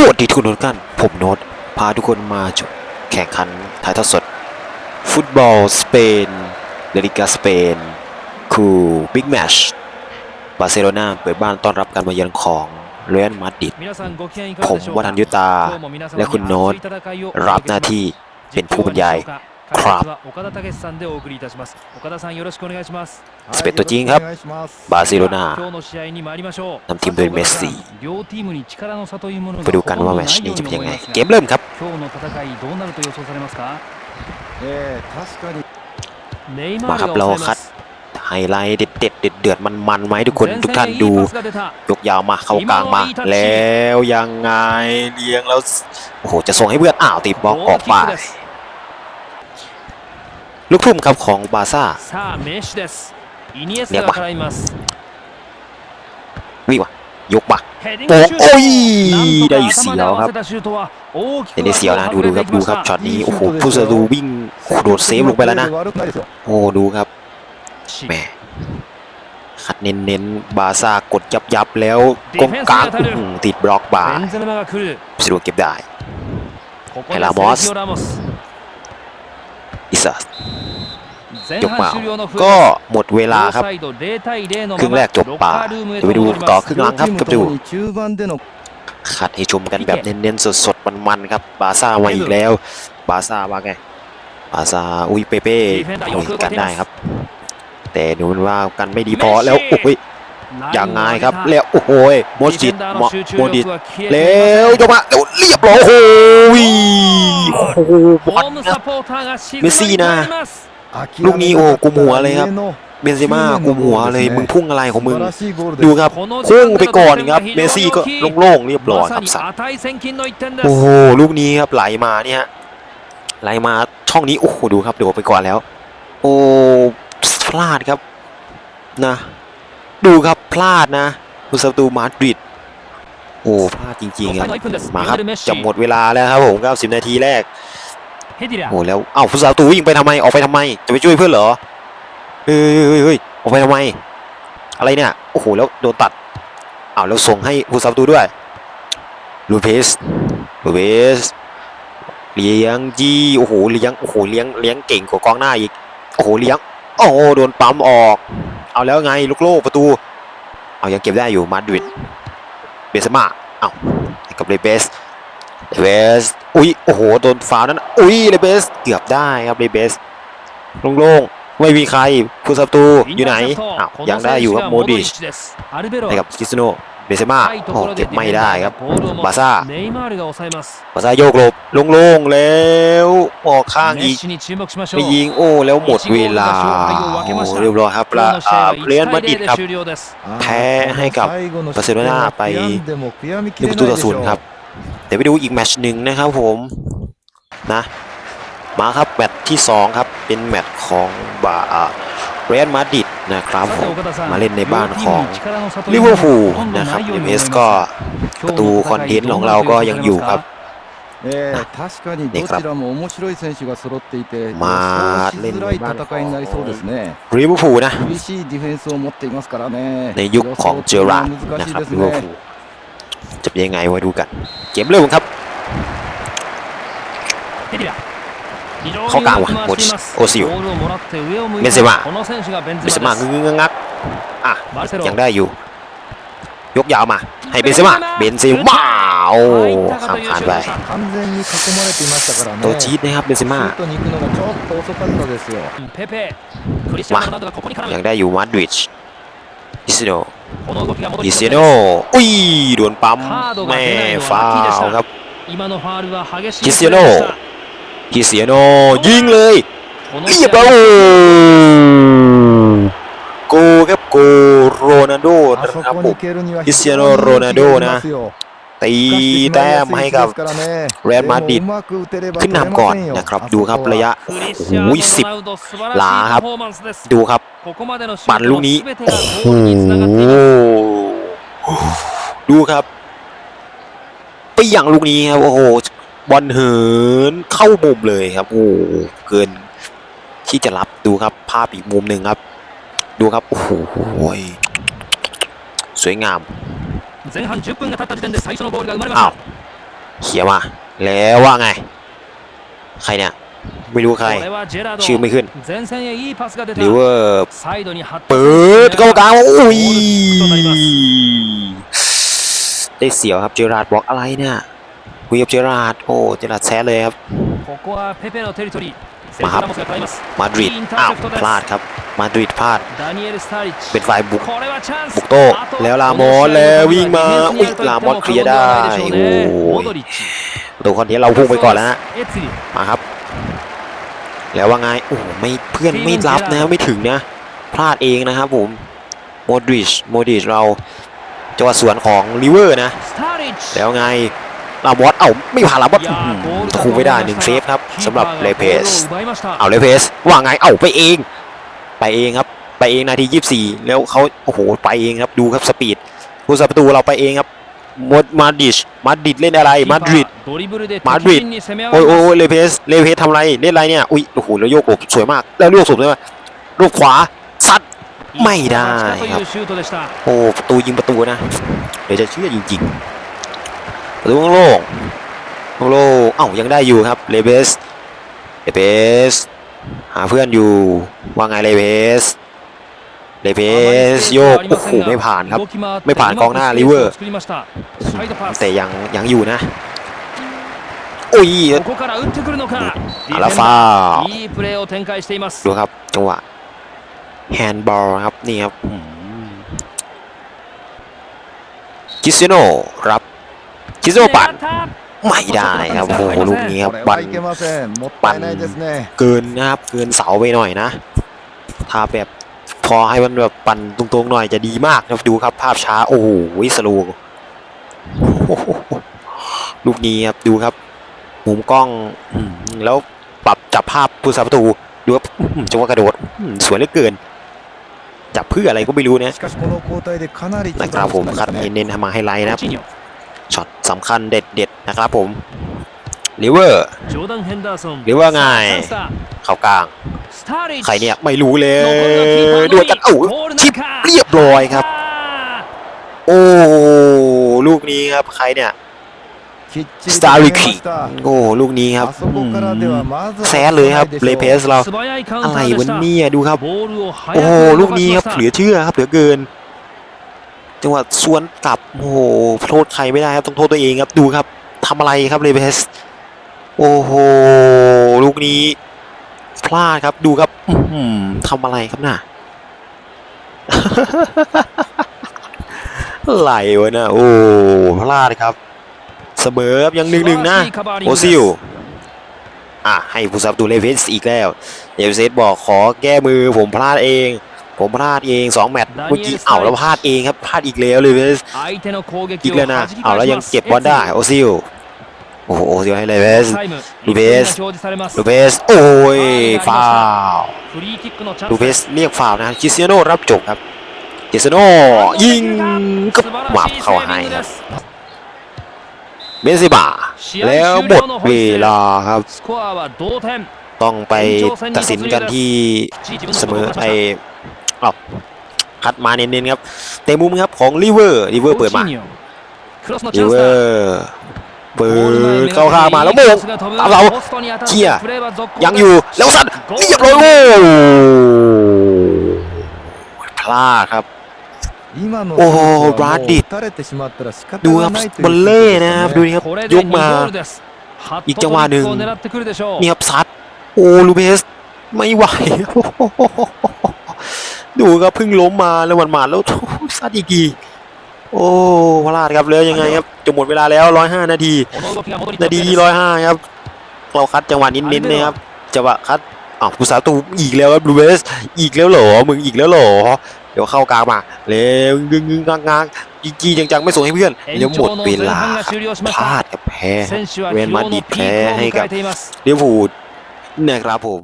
สวัสดีทุกคนทุกท่านผมโน้ตพาทุกคนมาชมแข่งขันถ่ายทอดสด ฟุตบอลสเปนเดลิกาสเปน คูบิ๊กแมชบาร์เซโลนาเปิดบ้านต้อนรับการมาเยือนของเรอัลมาดริดผมวัฒนยุตาตาและคุณโน้ตรับหน้าที่เป็นผู้บรรยาย น้าที่ที่เป็เป็นนผู้ผู้บบรรรรยายายคครัรับบสเปนตัวจริงครับบาร์เซโลนานำทีมโดยเมสซี่ไปไปดูดูกักันนว่าว่าแมแมตตช์ช์นี้นี้จะจะเป็เป็นนยัยังงไงไงเกมเริ่มครับมามาคครัรับบเราเราคัคัดดไฮไลท์เด็ดเด็ดเด็ดเดือดมันมันๆไหมทุกคคนนทุทุกกท่าท่านนดูดูยกยาวมาเข้ากลางมา แล้วยังไงเลี้ยงแล้วโอ้โหจะส่งให้เพื่อนอ้าวติดบล็อกออกไป ลูกทุ่มครับของบาร์ซ่าเรียกว่าวิ่งมายกมาโอ้โอ้ยได้ได้เสีเสียยววคครัรับบเดนเสียวนะดูดูครับดูครับช็อตนี้โอ้โหผู้สะดูวิ่งโอ้โหโดดเซฟลงไปแล้วนะโอ้ดูครับแหมขัดเน้นเน้นๆบาร์ซ่ากดยับยับๆแล้วกองกลางอื้อหือติดบล็อกบาร์สะดวกเก็บได้เฮลามอส อิสาส ยกกมามาก็หมดเวลาครับ ครึ่งแรกจบป่าเดี๋ยวไปดูต่อครึ่งหลังครับกับดูขัดให้ชมกันแบบเน้นๆสดๆมันๆครับบาซ่ามาอีกแล้วบาซ่าว่าไงบาซ่าอุ้ยเปเป้โอ้ยกันได้ครับ แต่ดูมันว่ากันไม่ดีพอแล้วโอ้ยยังไงครับแล้วโอ้โหโมจิตโมดิตแล้แล้ววยกมาแล้วเรียบร้อยโอ้โหโอ้โหบอลครับเมสซี่นะ ลูกนี้โอ้กุมหัวเลยครับ เบนเซม่ากุมหัวเลยมึงพุ่งอะไรของมึง ดูครับพุ่พุ่งงไปไปก่ก่ออนนคครัรับบเมเมสสซี่ซี่ก็ก็โล่โล่งงๆๆเรีเรียยบบร้ร้ออยยคครัรับบสัสัตตว์ว์โอ้โหลูกนี้ครับไหลมาเนี่ยไหลมาช่องนี้โอ้โหดูครับโดดไปก่อนแล้ว โอ้พลาดครับนะ ดูครับพลาดนะผู้ศัตรูมาดริดโอ้พลาดจริงๆครับมาครับจะหมดเวลาแล้วครับผม90นาทีแรกเฮดิ โอ้แล้วเอ้าผู้สาวตูวิ่งไปทำไมออกไปทำไม จะไปช่วยเพื่อนเหรอเฮ้ยเฮ้ยเฮ้ยออกไปทำไม อะไรเนี่ยโอ้โหแล้วโดนตัดอ้าวแล้วส่งให้ผู้สาวตูด้วยลูเพสลูเพสเลี้ยงจีโอ้โหเลี้ยงโอ้โหเลี้ยงเลี้ยงเก่งกว่ากองหน้าอีกโอ้โหเลี้ยงโอ้โหโดนปั๊มออก เอาแล้วไงลูกโลกประตู เอายังเก็บได้อยู่มาดริดเบสมาเอ้ากับเลเบส เลเบสอุ้ยโอ้โหโดนฟาวล์นั้น อุ้ยเลเบสเกือบได้ครับเลเบสโล่งๆไม่มีใครผู้ศัตรูอยู่ไหนอ้าวยังได้อยู่ครับโมดิชให้กับคริสเตียโนเบเซม่าโอ้เก็บไม่ได้ครับบาบาซ่าซ่าบาซ่าโยกหลบโล่งๆแล้วออกข้างอีกไปไปยิยิงงโอ้แล้วหมดเวลาโอ้เรียบร้อยครับละอ่าเรียนมาดริดครับแพ้ให้กับบาาร์ร์เซเซโลโลนานาไปไปหหนึ่นึ่งงปประระตูตูต่ต่ออศูศูนนย์ย์คครัรับบ เดี๋ยวไปดูอีกแมตช์หนึ่งนะครับผม นะ มาครับแมตช์ที่สองครับ เป็นแมตช์ของบาเรอัลมาดริดนะครับผม มาเล่นในบ้านของลิเวอร์พูลนะครับเอเอสก็ ประตูคอนเทนต์ของเราก็ยังอยู่ครับ ええ確かにどちらも面白い選手が揃っていてまあ予想しづらい戦いになりそうですね ลิเวอร์พูลนะ 厳しいディフェンスを持っていますからね ในยุคของเจอราร์ด 予想 นะ 難し ค い รับ です ลิเวอร์พู ね ล จะเป็นยังไงไว้ดูกัน เกมเร็วครับ เขากลางว่ะโอซิวเบนเซม่าเบนเซม่างึงงักอะยังได้อยู่ ยกยาวมา ให้เบนเซม่าเบนเซม่าโอ้ข้ามผ่านไปตัวจี๊ดนะครับเบนเซม่ามายังได้อยู่มาดริดอิสโด อิเซโนอุ้ยโดนปั๊มแม่ฟาวครับกิเซโนกิเซโนยิงเลยเรียบร้อยโกครับโกโรนัลโดนะครับผมฮิเซโนโรนัลโดนะ ตีแต้มให้กับเรอัลมาดริดขึ้นนำก่อนนะครับดูครับระยะโอ้ยสิบหลาครับ ดูครับปั่นลูกนี้โอ้โหดูครับ ไปอย่างลูกนี้ครับโอ้โหบอลเหินเข้ามุมเลยครับโอ้เกินที่จะรับดูครับภาพอีกมุมหนึ่งครับ ดูครับโอ้โหสวยงาม 前半10分が経った時点で最初のボールが生まれましたเขียมา แล้วว่าไง ใครเนี่ย ไม่รู้ใคร ชื่อไม่ขึ้นลิเวอร์เปิดกข้ากลางอุ้ยได้เสียวครับเจราดบอกอะไรเนี่ยคุยกับเจราดโอ้เจราดแซ่เลยครับ มาครับมาดริดอ้าวพลาดครับมาดริดพลาด เป็นฝ่ายบุกบุกโต้แล้วลามอสแล้ววิ่งมาอุ้ยลามอสเคลียร์ได้โอ้ยตัวคนนี้เราพุ่งไปก่อนแล้วฮะมาครับ แล้วว่าไงโอ้ไม่เพื่อนไม่รับนะไม่ถึงนะพลาดเองนะครับผมโมดริชโมดริชเราจังหวะสวนของลิเวอร์นะ แล้วไง ลาบอสเอ้าไม่ผ่านลาบอสคุมไม่ได้หนึ่งเซฟครับสำหรับเลเพสเอาเลเพสว่าไงเอ้าไปเอง ไปเองครับ ไปเองนาทียี่สี่แล้วเขาโอ้โหไปเองครับดูครับสปีดผู้สับประตูเราไปเองครับมดมาดิชมาดิดเล่นอะไรมาดริดมาดริดโอ้ยโอ้ยเลเพสเลเพสทำไรเล่นอะไรเนี่ยอุ้ยโอ้โหแล้วโยกสวยมากแล้วลูกสุดเลยว่าลูกขวาซัดไม่ได้ครับโอ้ประตูยิงประตูนะเดี๋ยวจะเชื่อจริงๆ ดูโล่งโล่งเอ้ายังได้อยู่ครับเลเบสเลเบสหาเพื่อนอยู่ว่าไงเลเบสเลเบสโยกโอ้โหไม่ผ่านครับ ไม่ผ่านกองหน้าลิเวอร์แต่ยังยังอยู่นะอุ้ยอาลาฟาดูครับจังหวะแฮนด์บอลครับนี่ครับกิซิโนรับ ชิโซปัดไม่ได้ครับโอ้โหลูกนี้ครับปันปั่นเกินนะครับเกินเสาไปหน่อยนะถ้าแบบพอให้มันแบบปั่นตรงๆหน่อยจะดีมากนะดูครับภาพช้าโอ้โหสโลว์ลูกนี้ครับดูครับมุมกล้องแล้วปรับจับภาพผู้สาประตูดูว่าจังหวะกระโดดสวยเหลือเกินจับเพื่ออะไรก็ไม่รู้เนี่ยนะครับผมคัดเน้นๆมาไฮไลน์นะครับ ช็อตสำคัญเด็ดเด็ดนะครับผมลิเวอร์ลิเวอร์ไงเข่ากลาง ใครเนี่ยไม่รู้เลยดวลกันเอ้าชิปเรียบร้อยครับ โอ้ลูกนี้ครับใครเนี่ยสตาร์ลิกิโอ้ลูกนี้ครับแซ่เลยครับเลเพสเราอะไรวันนี้ดูครับ โอ้ลูกนี้ครับเหลือเชื่อครับเหลือเกิน จังหวะสวนกลับโอ้โหโทษใครไม่ได้ครับต้องโทษตัวเองครับดูครับทำอะไรครับเลเวสโอ้โหลูกนี้พลาดครับดูครับทำอะไรครับน่ะไหลเว้ยนะโอ้พลาดครับ เสมอครับยังหนึ่งหนึ่งนะโอซิลอะให้ผู้ซับดูเลเวสอีกแล้วเลเวสบอกขอแก้มือผมพลาดเอง ผมพลาดเองสองแมตช์เมื่อกี้เอ้าแล้วพลาดเองครับพลาดอีกแล้วเลยเวสอีกแล้วนะเอ้าแล้วยังเก็บบอลได้โอซิลโอ้โหเสียให้เลยเวสลูเบสลูเบสโอ้ยฟาวลูเบสเรียกฟาวนะคิเซียโนรับจบครับคิเซียโนยิงก็หวับเข้าให้ครับเบนซิบาแล้วหมดเวลาครับ ต้องไปตัดสินกันที่เสมอไป อ้าวคัดมาเน้นๆครับเตะมุมครับของลิเวอร์ลิเวอร์เปิดมาลิเวอร์เปิดเข้าข้ามาแล้วโมงตามเราเกียร์ยังอยู่แล้วสัตว์เรียบร้อยโอ้พลาดครับโอ้บราดิดดูครับบอลเล่นะครับดูนี่ครับยกมา อีกจังหวะหนึ่งเนียครับซัดโอ้ลูเบสไม่ไหว ดูครับเพิ่งล้มมาแล้วหมันมาแล้วซาดิกีโอ้พลาดครับเลยยังไงครับจะหมดเวลาแล้วร้อยห้านาที นาทีที่ร้อยห้าครับ เราคัดจังหวะนิดๆนะครับจังหวะคัดอ้าวกูสาตูอีกแล้วครับดูเวสอีกแล้วเหรอมึงอีกแล้วเหรอเดี๋ยวเข้ากลางมาเร็วงึงงึงงางจีจีจังๆไม่ส่งให้เพื่อนยังหมดเวลาพลาดกับแพ้เวนมาดิแพ้ให้กับเดวูดนะครับผม